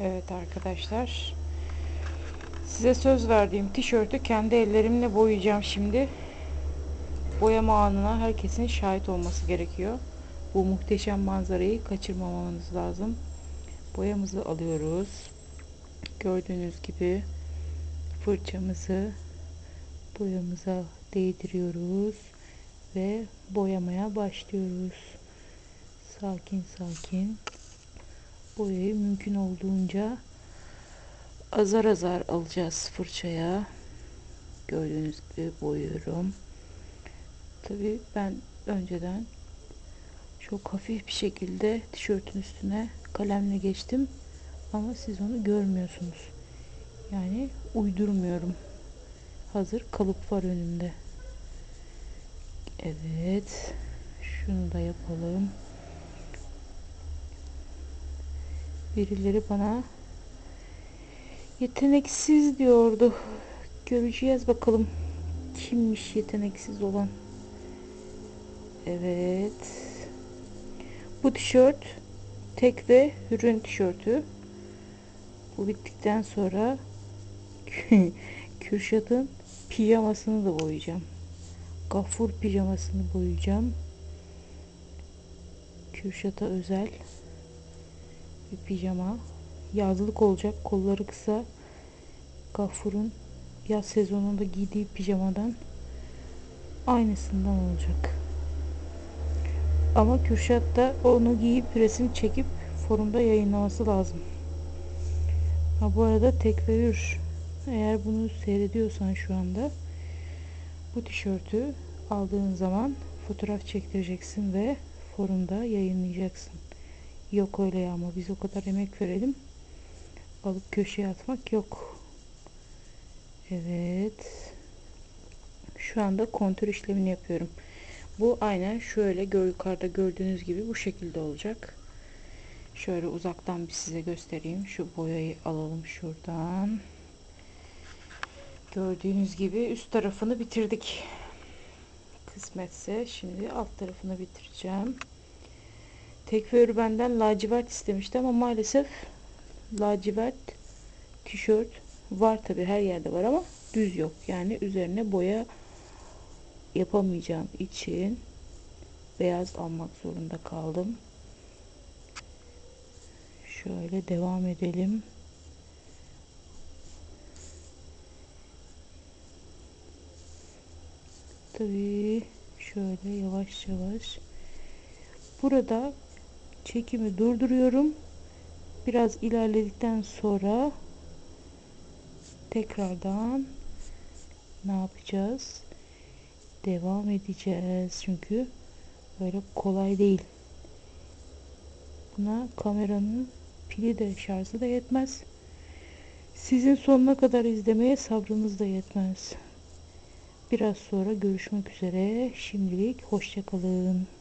Evet arkadaşlar. Size söz verdiğim tişörtü kendi ellerimle boyayacağım şimdi. Boyama anına herkesin şahit olması gerekiyor. Bu muhteşem manzarayı kaçırmamamız lazım. Boyamızı alıyoruz. Gördüğünüz gibi fırçamızı boyamıza değdiriyoruz ve boyamaya başlıyoruz. Sakin sakin boyayı mümkün olduğunca azar azar alacağız fırçaya. Gördüğünüz gibi boyuyorum. Tabi ben önceden çok hafif bir şekilde tişörtün üstüne kalemle geçtim. Ama siz onu görmüyorsunuz. Yani uydurmuyorum. Hazır kalıp var önümde. Evet. Şunu da yapalım. Birileri bana yeteneksiz diyordu. Göreceğiz bakalım. Kimmiş yeteneksiz olan. Evet. Bu tişört tek ve hürün tişörtü. Bu bittikten sonra Kürşat'ın pijamasını da boyayacağım. Gafur pijamasını boyayacağım. Kürşat'a özel bir pijama. Yazlık olacak. Kolları kısa. Gafur'un yaz sezonunda giydiği pijamadan aynısından olacak. Ama Kürşat da onu giyip resim çekip forumda yayınlaması lazım. Ha bu arada tek ve hür. Eğer bunu seyrediyorsan şu anda bu tişörtü aldığın zaman fotoğraf çektireceksin ve forumda yayınlayacaksın. Yok öyle ya ama biz o kadar emek verelim. Alıp köşeye atmak yok. Evet. Şu anda kontür işlemini yapıyorum. Bu aynen şöyle yukarıda gördüğünüz gibi bu şekilde olacak. Şöyle uzaktan bir size göstereyim. Şu boyayı alalım şuradan. Gördüğünüz gibi üst tarafını bitirdik. Kısmetse şimdi alt tarafını bitireceğim. Tekför benden lacivert istemişti ama maalesef lacivert tişört var tabi her yerde var ama düz yok. Yani üzerine boya yapamayacağım için beyaz almak zorunda kaldım. Şöyle devam edelim. Tabii şöyle yavaş yavaş. Burada çekimi durduruyorum. Biraz ilerledikten sonra tekrardan ne yapacağız? Devam edeceğiz. Çünkü böyle kolay değil. Buna kameranın pili de şarjı da yetmez. Sizin sonuna kadar izlemeye sabrınız da yetmez. Biraz sonra görüşmek üzere. Şimdilik hoşçakalın.